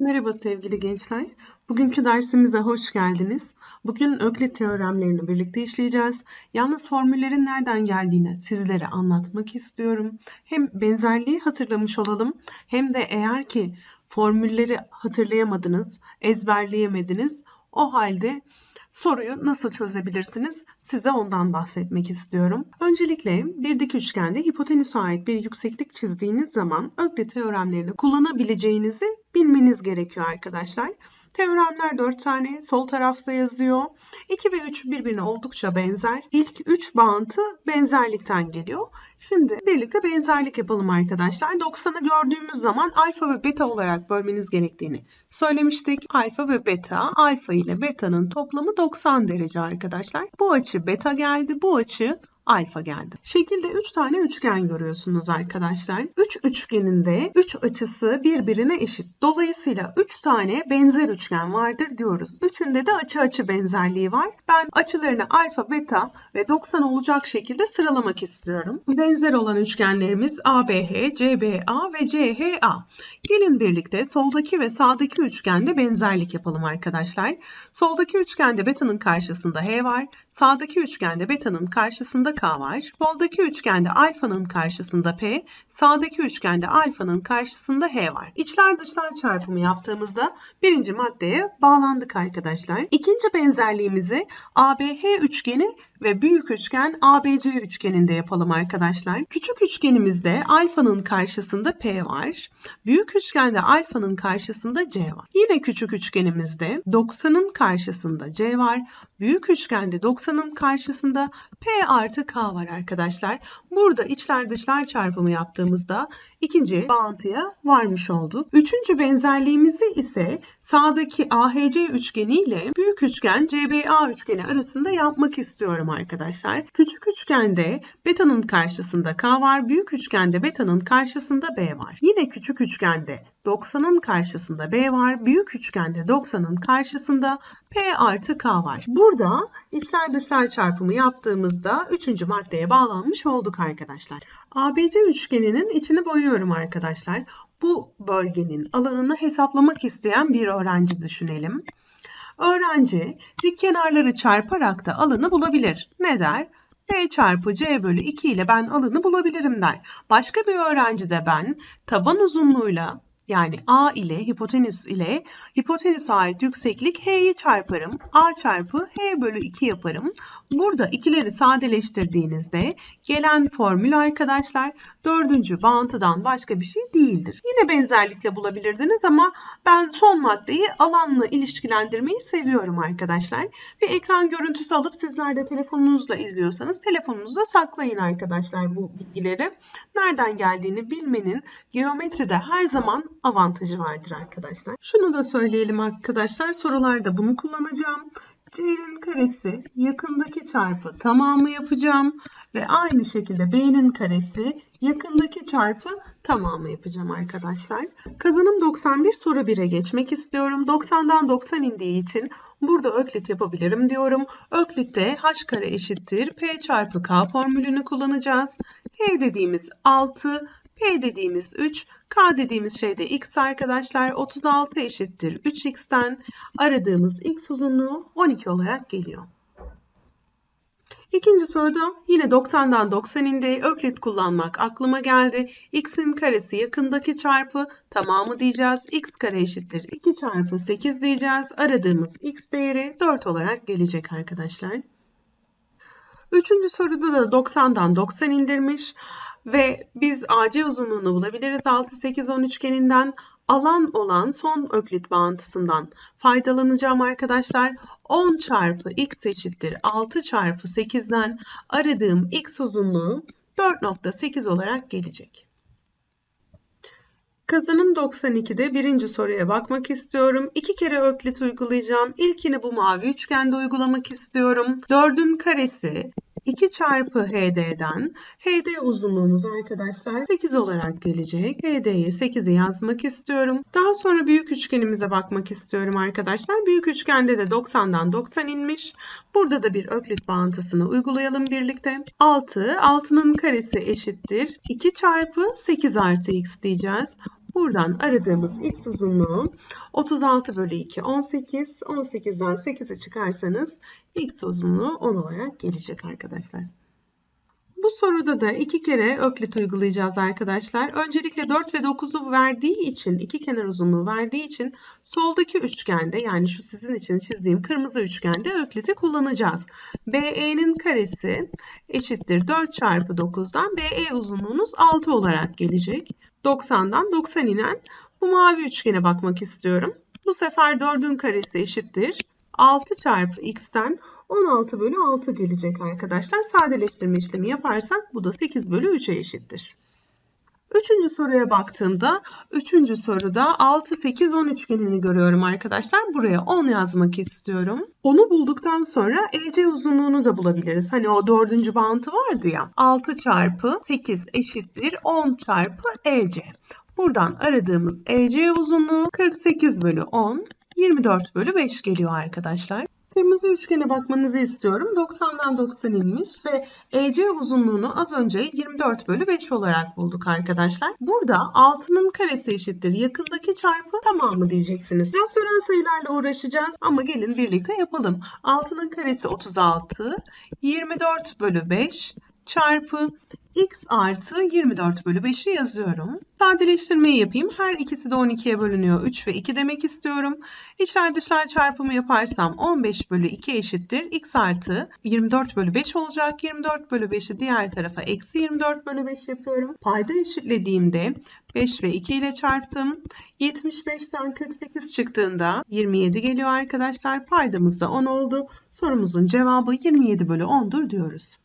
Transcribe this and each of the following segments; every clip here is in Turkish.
Merhaba sevgili gençler. Bugünkü dersimize hoş geldiniz. Bugün Öklit teoremlerini birlikte işleyeceğiz. Yalnız formüllerin nereden geldiğini sizlere anlatmak istiyorum. Hem benzerliği hatırlamış olalım hem de eğer ki formülleri hatırlayamadınız, ezberleyemediniz o halde Soruyu nasıl çözebilirsiniz? Size ondan bahsetmek istiyorum. Öncelikle bir dik üçgende hipotenüse ait bir yükseklik çizdiğiniz zaman Öklit teoremlerini kullanabileceğinizi bilmeniz gerekiyor arkadaşlar. Teoremler 4 tane sol tarafta yazıyor. 2 ve 3 birbirine oldukça benzer. İlk 3 bağıntı benzerlikten geliyor. Şimdi birlikte benzerlik yapalım arkadaşlar. 90'ı gördüğümüz zaman alfa ve beta olarak bölmeniz gerektiğini söylemiştik. Alfa ve beta, alfa ile beta'nın toplamı 90 derece arkadaşlar. Bu açı beta geldi, bu açı alfa geldi. Şekilde 3 tane üçgen görüyorsunuz arkadaşlar. 3 üçgeninde 3 açısı birbirine eşit. Dolayısıyla 3 tane benzer üçgen vardır diyoruz. Üçünde de açı açı benzerliği var. Ben açılarını alfa, beta ve 90 olacak şekilde sıralamak istiyorum. Benzer olan üçgenlerimiz ABH, CBA ve CHA. Gelin birlikte soldaki ve sağdaki üçgende benzerlik yapalım arkadaşlar. Soldaki üçgende beta'nın karşısında H var. Sağdaki üçgende beta'nın karşısında K var. Soldaki üçgende alfanın karşısında P, sağdaki üçgende alfanın karşısında H var. İçler dışlar çarpımı yaptığımızda birinci maddeye bağlandık arkadaşlar. İkinci benzerliğimizi ABH üçgeni ve büyük üçgen ABC üçgeninde yapalım arkadaşlar. Küçük üçgenimizde alfanın karşısında P var. Büyük üçgende alfanın karşısında C var. Yine küçük üçgenimizde 90'ın karşısında C var. Büyük üçgende 90'ın karşısında P artı K var arkadaşlar. Burada içler dışlar çarpımı yaptığımızda ikinci bağıntıya varmış olduk. Üçüncü benzerliğimizi ise sağdaki AHC üçgeni ile büyük üçgen CBA üçgeni arasında yapmak istiyorum arkadaşlar. Küçük üçgende beta'nın karşısında K var. Büyük üçgende beta'nın karşısında B var. Yine küçük üçgende 90'ın karşısında B var. Büyük üçgende 90'ın karşısında P artı K var. Burada içler dışlar çarpımı yaptığımızda üçüncü maddeye bağlanmış olduk arkadaşlar. ABC üçgeninin içini boyuyorum arkadaşlar. Bu bölgenin alanını hesaplamak isteyen bir öğrenci düşünelim. Öğrenci dik kenarları çarparak da alanı bulabilir. Ne der? P çarpı C bölü 2 ile ben alanı bulabilirim der. Başka bir öğrenci de ben taban uzunluğuyla yani A ile hipotenüs ile hipotenüse ait yükseklik H'yi çarparım. A çarpı H bölü 2 yaparım. Burada ikileri sadeleştirdiğinizde gelen formül arkadaşlar dördüncü bağıntıdan başka bir şey değildir. Yine benzerlikle bulabilirdiniz ama ben son maddeyi alanla ilişkilendirmeyi seviyorum arkadaşlar. Bir ekran görüntüsü alıp sizler de telefonunuzla izliyorsanız telefonunuzda saklayın arkadaşlar bu bilgileri. Nereden geldiğini bilmenin geometride her zaman avantajı vardır arkadaşlar. Şunu da söyleyelim arkadaşlar sorularda bunu kullanacağım. C'nin karesi yakındaki çarpı tamamı yapacağım ve aynı şekilde B'nin karesi yakındaki çarpı tamamı yapacağım arkadaşlar. Kazanım 91 soru 1'e geçmek istiyorum. 90'dan 90 indiği için burada öklit yapabilirim diyorum. Öklit'te h kare eşittir p çarpı k formülünü kullanacağız. H dediğimiz 6, P dediğimiz 3, K dediğimiz şey de X arkadaşlar. 36 eşittir 3X'ten aradığımız X uzunluğu 12 olarak geliyor. İkinci soruda yine 90'dan 90 indi. Öklit kullanmak aklıma geldi. X'in karesi yakındaki çarpı tamamı diyeceğiz. X kare eşittir 2 çarpı 8 diyeceğiz. Aradığımız X değeri 4 olarak gelecek arkadaşlar. Üçüncü soruda da 90'dan 90 indirmiş. Ve biz AC uzunluğunu bulabiliriz 6, 8, 10 üçgeninden. Alan olan son öklit bağıntısından faydalanacağım arkadaşlar. 10 çarpı x eşittir 6 çarpı 8'den aradığım x uzunluğu 4.8 olarak gelecek. Kazanım 92'de birinci soruya bakmak istiyorum. İki kere öklit uygulayacağım. İlkini bu mavi üçgende uygulamak istiyorum. 4'ün karesi 2 çarpı HD'den HD uzunluğumuz arkadaşlar 8 olarak gelecek. HD'ye 8'i yazmak istiyorum. Daha sonra büyük üçgenimize bakmak istiyorum arkadaşlar. Büyük üçgende de 90'dan 90 inmiş. Burada da bir öklit bağıntısını uygulayalım birlikte. 6, 6'nın karesi eşittir. 2 çarpı 8 artı x diyeceğiz. Buradan aradığımız x uzunluğu 36 bölü 2 18. 18'den 8'i çıkarsanız x uzunluğu 10 olarak gelecek arkadaşlar. Bu soruda da iki kere öklit uygulayacağız arkadaşlar. Öncelikle 4 ve 9'u verdiği için, iki kenar uzunluğu verdiği için soldaki üçgende yani şu sizin için çizdiğim kırmızı üçgende ökliti kullanacağız. BE'nin karesi eşittir 4 çarpı 9'dan BE uzunluğunuz 6 olarak gelecek. 90'dan 90 inen bu mavi üçgene bakmak istiyorum. Bu sefer 4'ün karesi eşittir. 6 çarpı x'ten 16 bölü 6 gelecek arkadaşlar. Sadeleştirme işlemi yaparsak bu da 8 bölü 3'e eşittir. Üçüncü soruya baktığımda, üçüncü soruda 6, 8, 10 üçgenini görüyorum arkadaşlar. Buraya 10 yazmak istiyorum. Onu bulduktan sonra EC uzunluğunu da bulabiliriz. Hani o dördüncü bağıntı vardı ya. 6 çarpı 8 eşittir 10 çarpı EC. Buradan aradığımız EC uzunluğu 48 bölü 10, 24 bölü 5 geliyor arkadaşlar. Kırmızı üçgene bakmanızı istiyorum. 90'dan 90 inmiş ve EC uzunluğunu az önce 24 bölü 5 olarak bulduk arkadaşlar. Burada 6'nın karesi eşittir. Yakındaki çarpı tamamı diyeceksiniz. Rasyonel sayılarla uğraşacağız ama gelin birlikte yapalım. 6'nın karesi 36, 24 bölü 5 çarpı x artı 24 bölü 5'i yazıyorum. Sadeleştirmeyi yapayım. Her ikisi de 12'ye bölünüyor. 3 ve 2 demek istiyorum. İçler dışlar çarpımı yaparsam 15 bölü 2 eşittir. x artı 24 bölü 5 olacak. 24 bölü 5'i diğer tarafa eksi 24 bölü 5 yapıyorum. Payda eşitlediğimde 5 ve 2 ile çarptım. 75'ten 48 çıktığında 27 geliyor arkadaşlar. Paydamız da 10 oldu. Sorumuzun cevabı 27 bölü 10'dur diyoruz.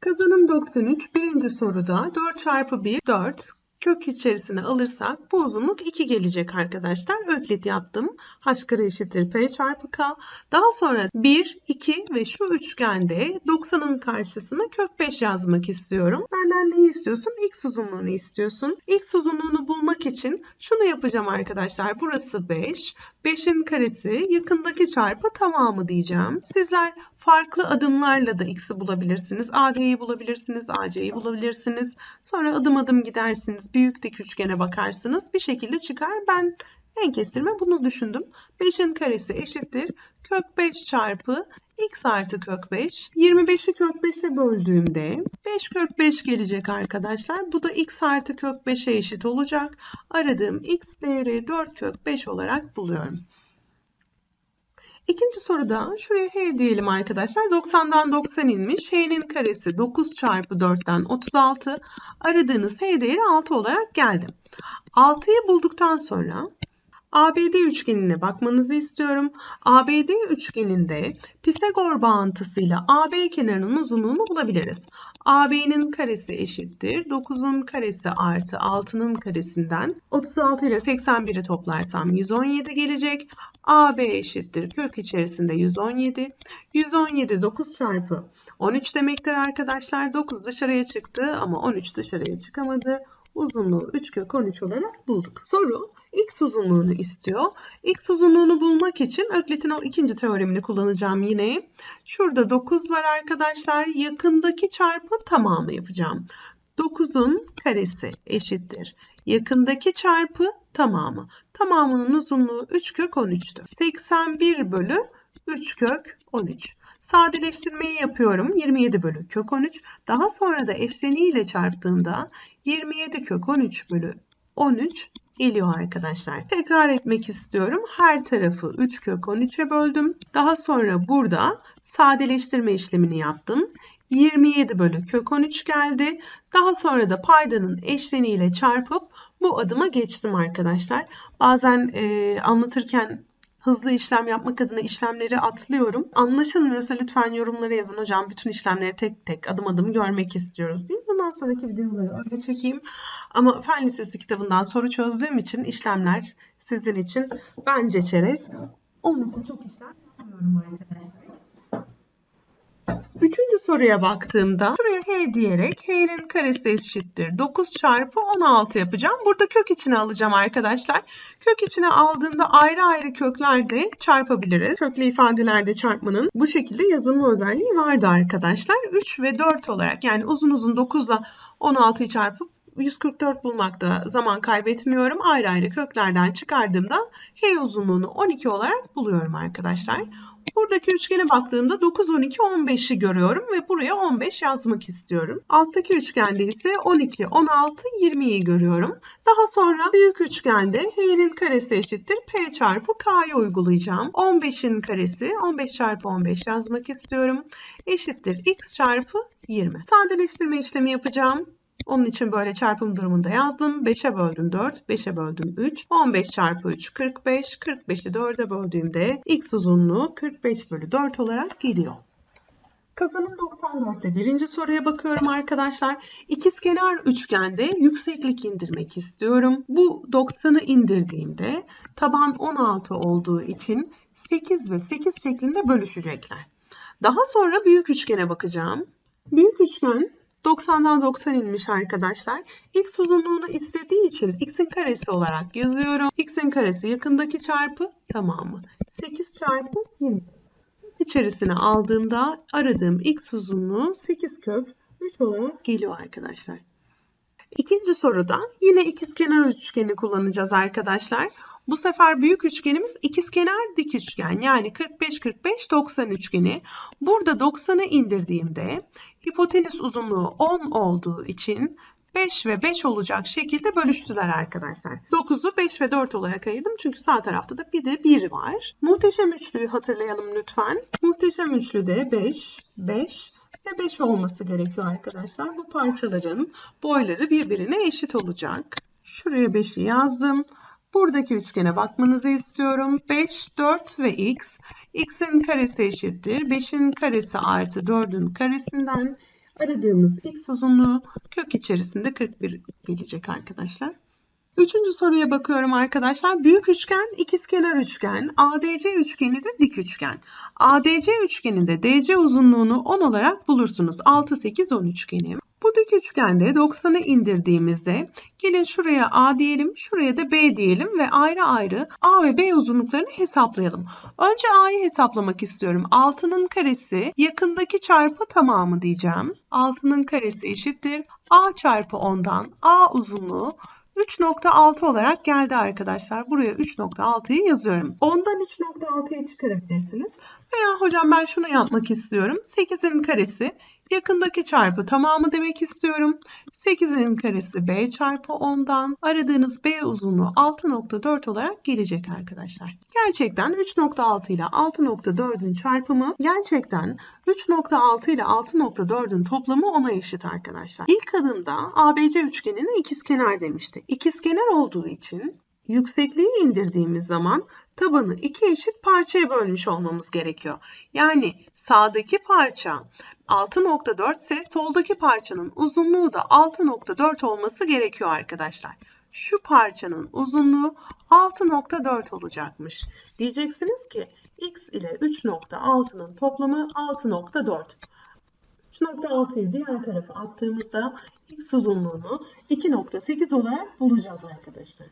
Kazanım 93 birinci soruda 4 çarpı 1 4 kök içerisine alırsak bu uzunluk 2 gelecek arkadaşlar. Öklit yaptım. H kare eşittir P çarpı K. Daha sonra 1, 2 ve şu üçgende 90'ın karşısına kök 5 yazmak istiyorum. Benden neyi istiyorsun? X uzunluğunu istiyorsun. X uzunluğunu bulmak için şunu yapacağım arkadaşlar. Burası 5. 5'in karesi yakındaki çarpı tamamı diyeceğim. Sizler farklı adımlarla da x'i bulabilirsiniz. AG'yi bulabilirsiniz, AC'yi bulabilirsiniz. Sonra adım adım gidersiniz. Büyük dik üçgene bakarsınız. Bir şekilde çıkar. Ben en kestirme bunu düşündüm. 5'in karesi eşittir. Kök 5 çarpı x artı kök 5. 25'i kök 5'e böldüğümde 5 kök 5 gelecek arkadaşlar. Bu da x artı kök 5'e eşit olacak. Aradığım x değeri 4 kök 5 olarak buluyorum. İkinci soruda şuraya h diyelim arkadaşlar. 90'dan 90 inmiş. h'nin karesi 9 çarpı 4'ten 36. Aradığınız h değeri 6 olarak geldi. 6'yı bulduktan sonra ABD üçgenine bakmanızı istiyorum. ABD üçgeninde Pisagor bağıntısıyla AB kenarının uzunluğunu bulabiliriz. AB'nin karesi eşittir. 9'un karesi artı 6'nın karesinden 36 ile 81'i toplarsam 117 gelecek. AB eşittir. Kök içerisinde 117. 117 9 çarpı 13 demektir arkadaşlar. 9 dışarıya çıktı ama 13 dışarıya çıkamadı. Uzunluğu 3 kök 13 olarak bulduk. Soru x uzunluğunu istiyor. x uzunluğunu bulmak için Öklit'in o ikinci teoremini kullanacağım yine. Şurada 9 var arkadaşlar. Yakındaki çarpı tamamı yapacağım. 9'un karesi eşittir. Yakındaki çarpı tamamı. Tamamının uzunluğu 3 kök 13'tür. 81 bölü 3 kök 13. Sadeleştirmeyi yapıyorum. 27 bölü kök 13. Daha sonra da eşleniğiyle çarptığımda 27 kök 13 bölü 13 geliyor arkadaşlar. Tekrar etmek istiyorum. Her tarafı 3 kök 13'e böldüm. Daha sonra burada sadeleştirme işlemini yaptım. 27 bölü kök 13 geldi. Daha sonra da paydanın eşleniğiyle çarpıp bu adıma geçtim arkadaşlar. Bazen e, anlatırken hızlı işlem yapmak adına işlemleri atlıyorum. Anlaşılmıyorsa lütfen yorumlara yazın hocam. Bütün işlemleri tek tek adım adım görmek istiyoruz. Bir bundan sonraki videoları öyle çekeyim. Ama Fen Lisesi kitabından soru çözdüğüm için işlemler sizin için bence çerez. Onun için çok işlem yapmıyorum arkadaşlar. Üçüncü soruya baktığımda şuraya h diyerek h'nin karesi eşittir. 9 çarpı 16 yapacağım. Burada kök içine alacağım arkadaşlar. Kök içine aldığında ayrı ayrı köklerde çarpabiliriz. Köklü ifadelerde çarpmanın bu şekilde yazılma özelliği vardı arkadaşlar. 3 ve 4 olarak yani uzun uzun 9 ile 16'yı çarpıp 144 bulmakta zaman kaybetmiyorum. Ayrı ayrı köklerden çıkardığımda h uzunluğunu 12 olarak buluyorum arkadaşlar. Buradaki üçgene baktığımda 9, 12, 15'i görüyorum ve buraya 15 yazmak istiyorum. Alttaki üçgende ise 12, 16, 20'yi görüyorum. Daha sonra büyük üçgende h'nin karesi eşittir p çarpı k'yı uygulayacağım. 15'in karesi 15 çarpı 15 yazmak istiyorum. Eşittir x çarpı 20. Sadeleştirme işlemi yapacağım. Onun için böyle çarpım durumunda yazdım. 5'e böldüm 4, 5'e böldüm 3. 15 çarpı 3 45. 45'i 4'e böldüğümde x uzunluğu 45 bölü 4 olarak geliyor. Kazanım 94'te birinci soruya bakıyorum arkadaşlar. İkizkenar üçgende yükseklik indirmek istiyorum. Bu 90'ı indirdiğimde taban 16 olduğu için 8 ve 8 şeklinde bölüşecekler. Daha sonra büyük üçgene bakacağım. Büyük üçgen 90'dan 90 inmiş arkadaşlar. X uzunluğunu istediği için x'in karesi olarak yazıyorum. x'in karesi yakındaki çarpı tamamı. 8 çarpı 20. İçerisine aldığımda aradığım x uzunluğu 8 kök 3 olarak geliyor arkadaşlar. İkinci soruda yine ikizkenar üçgeni kullanacağız arkadaşlar. Bu sefer büyük üçgenimiz ikizkenar dik üçgen yani 45-45-90 üçgeni. Burada 90'ı indirdiğimde hipotenüs uzunluğu 10 olduğu için 5 ve 5 olacak şekilde bölüştüler arkadaşlar. 9'u 5 ve 4 olarak ayırdım çünkü sağ tarafta da bir de 1 var. Muhteşem üçlüyü hatırlayalım lütfen. Muhteşem üçlüde 5, 5 ve 5 olması gerekiyor arkadaşlar. Bu parçaların boyları birbirine eşit olacak. Şuraya 5'i yazdım. Buradaki üçgene bakmanızı istiyorum. 5, 4 ve x. x'in karesi eşittir. 5'in karesi artı 4'ün karesinden aradığımız x uzunluğu kök içerisinde 41 gelecek arkadaşlar. Üçüncü soruya bakıyorum arkadaşlar. Büyük üçgen, ikizkenar üçgen, ADC üçgeni de dik üçgen. ADC üçgeninde DC uzunluğunu 10 olarak bulursunuz. 6, 8, 10 üçgeni. Bu dik üçgende 90'ı indirdiğimizde gelin şuraya A diyelim, şuraya da B diyelim ve ayrı ayrı A ve B uzunluklarını hesaplayalım. Önce A'yı hesaplamak istiyorum. 6'nın karesi yakındaki çarpı tamamı diyeceğim. 6'nın karesi eşittir. A çarpı 10'dan A uzunluğu 3.6 olarak geldi arkadaşlar. Buraya 3.6'yı yazıyorum. 10'dan 3.6'ya çıkarabilirsiniz. Veya hocam ben şunu yapmak istiyorum. 8'in karesi yakındaki çarpı tamamı demek istiyorum. 8'in karesi b çarpı 10'dan aradığınız b uzunluğu 6.4 olarak gelecek arkadaşlar. Gerçekten 3.6 ile 6.4'ün çarpımı gerçekten 3.6 ile 6.4'ün toplamı 10'a eşit arkadaşlar. İlk adımda ABC üçgenine ikizkenar demişti. İkizkenar olduğu için yüksekliği indirdiğimiz zaman tabanı iki eşit parçaya bölmüş olmamız gerekiyor. Yani sağdaki parça 6.4 ise soldaki parçanın uzunluğu da 6.4 olması gerekiyor arkadaşlar. Şu parçanın uzunluğu 6.4 olacakmış. Diyeceksiniz ki x ile 3.6'nın toplamı 6.4. 3.6'yı diğer tarafa attığımızda x uzunluğunu 2.8 olarak bulacağız arkadaşlar.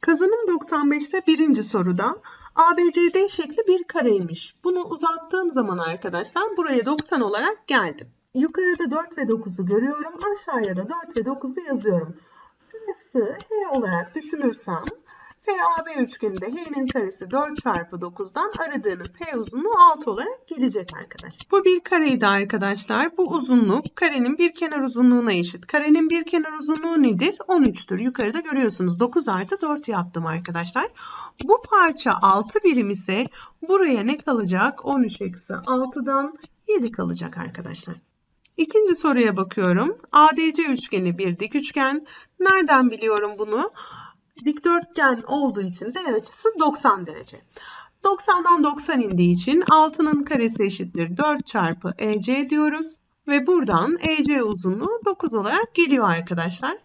Kazanım 95'te birinci soruda ABCD şekli bir kareymiş. Bunu uzattığım zaman arkadaşlar buraya 90 olarak geldim. Yukarıda 4 ve 9'u görüyorum. Aşağıya da 4 ve 9'u yazıyorum. Burası H olarak düşünürsem FAB üçgeninde H'nin karesi 4 çarpı 9'dan aradığınız H uzunluğu 6 olarak gelecek arkadaşlar. Bu bir kareydi arkadaşlar. Bu uzunluk karenin bir kenar uzunluğuna eşit. Karenin bir kenar uzunluğu nedir? 13'tür. Yukarıda görüyorsunuz. 9 artı 4 yaptım arkadaşlar. Bu parça 6 birim ise buraya ne kalacak? 13 eksi 6'dan 7 kalacak arkadaşlar. İkinci soruya bakıyorum. ADC üçgeni bir dik üçgen. Nereden biliyorum bunu? Dikdörtgen olduğu için D açısı 90 derece. 90'dan 90 indiği için 6'nın karesi eşittir 4 çarpı EC diyoruz. Ve buradan EC uzunluğu 9 olarak geliyor arkadaşlar.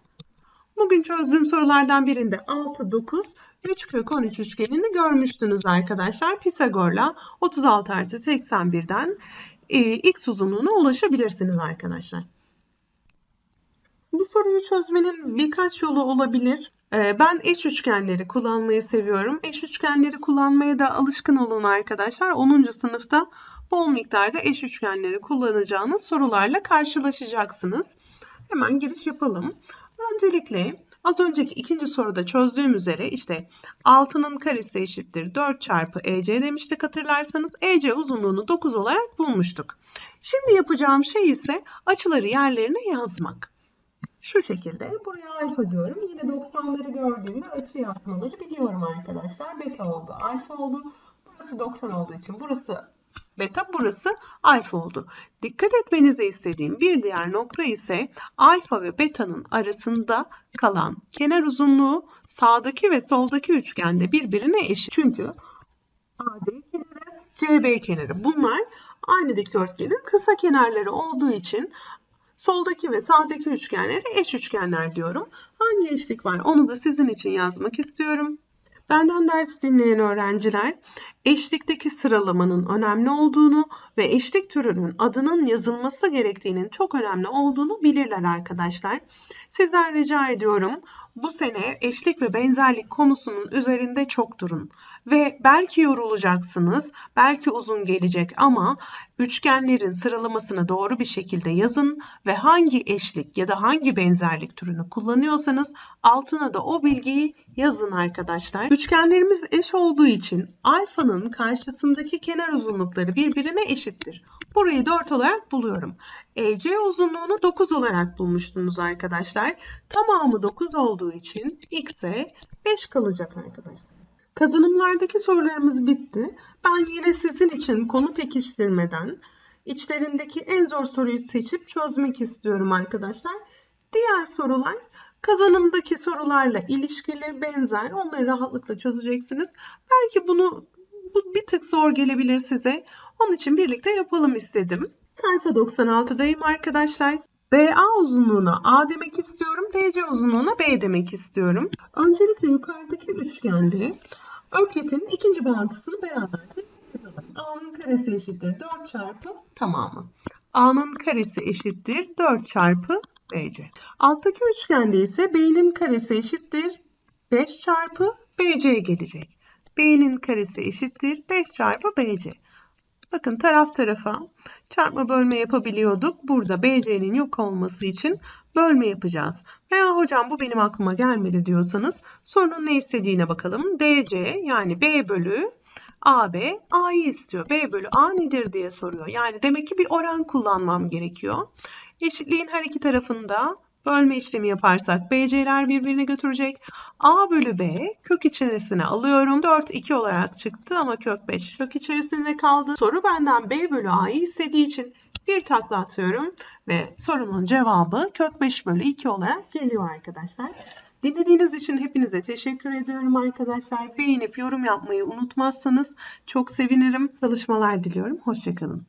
Bugün çözdüğüm sorulardan birinde 6, 9, 3 kök 13 üçgenini görmüştünüz arkadaşlar. Pisagor'la 36 artı 81'den e, x uzunluğuna ulaşabilirsiniz arkadaşlar. Bu soruyu çözmenin birkaç yolu olabilir. Ee, ben eş üçgenleri kullanmayı seviyorum. Eş üçgenleri kullanmaya da alışkın olun arkadaşlar. 10. sınıfta bol miktarda eş üçgenleri kullanacağınız sorularla karşılaşacaksınız. Hemen giriş yapalım. Öncelikle az önceki ikinci soruda çözdüğüm üzere işte 6'nın karesi eşittir 4 çarpı EC demiştik hatırlarsanız. EC uzunluğunu 9 olarak bulmuştuk. Şimdi yapacağım şey ise açıları yerlerine yazmak. Şu şekilde buraya alfa diyorum. Yine 90'ları gördüğümde açı yazmaları biliyorum arkadaşlar. Beta oldu, alfa oldu. Burası 90 olduğu için burası beta, burası alfa oldu. Dikkat etmenizi istediğim bir diğer nokta ise alfa ve beta'nın arasında kalan kenar uzunluğu sağdaki ve soldaki üçgende birbirine eşit. Çünkü AD kenarı, CB kenarı bunlar aynı dikdörtgenin kısa kenarları olduğu için soldaki ve sağdaki üçgenlere eş üçgenler diyorum. Hangi eşlik var onu da sizin için yazmak istiyorum. Benden ders dinleyen öğrenciler eşlikteki sıralamanın önemli olduğunu ve eşlik türünün adının yazılması gerektiğinin çok önemli olduğunu bilirler arkadaşlar. Sizden rica ediyorum bu sene eşlik ve benzerlik konusunun üzerinde çok durun. Ve belki yorulacaksınız, belki uzun gelecek ama üçgenlerin sıralamasını doğru bir şekilde yazın ve hangi eşlik ya da hangi benzerlik türünü kullanıyorsanız altına da o bilgiyi yazın arkadaşlar. Üçgenlerimiz eş olduğu için alfanın karşısındaki kenar uzunlukları birbirine eşittir. Burayı 4 olarak buluyorum. EC uzunluğunu 9 olarak bulmuştunuz arkadaşlar. Tamamı 9 olduğu için x'e 5 kalacak arkadaşlar. Kazanımlardaki sorularımız bitti. Ben yine sizin için konu pekiştirmeden içlerindeki en zor soruyu seçip çözmek istiyorum arkadaşlar. Diğer sorular kazanımdaki sorularla ilişkili, benzer. Onları rahatlıkla çözeceksiniz. Belki bunu bu bir tık zor gelebilir size. Onun için birlikte yapalım istedim. Sayfa 96'dayım arkadaşlar. BA uzunluğuna A demek istiyorum. DC uzunluğuna B demek istiyorum. Öncelikle yukarıdaki üçgende Öklet'in ikinci bağıntısını beraberce. A'nın karesi eşittir 4 çarpı tamamı. A'nın karesi eşittir 4 çarpı BC. Alttaki üçgende ise B'nin karesi eşittir 5 çarpı BC gelecek. B'nin karesi eşittir 5 çarpı BC. Bakın taraf tarafa çarpma bölme yapabiliyorduk. Burada BC'nin yok olması için bölme yapacağız. Veya hocam bu benim aklıma gelmedi diyorsanız sorunun ne istediğine bakalım. DC yani B bölü AB A'yı istiyor. B bölü A nedir diye soruyor. Yani demek ki bir oran kullanmam gerekiyor. Eşitliğin her iki tarafında Bölme işlemi yaparsak BC'ler birbirine götürecek. A bölü B kök içerisine alıyorum. 4 2 olarak çıktı ama kök 5 kök içerisinde kaldı. Soru benden B bölü A'yı istediği için bir takla atıyorum ve sorunun cevabı kök 5 bölü 2 olarak geliyor arkadaşlar. Dinlediğiniz için hepinize teşekkür ediyorum arkadaşlar. Beğenip yorum yapmayı unutmazsanız çok sevinirim. Çalışmalar diliyorum. Hoşçakalın.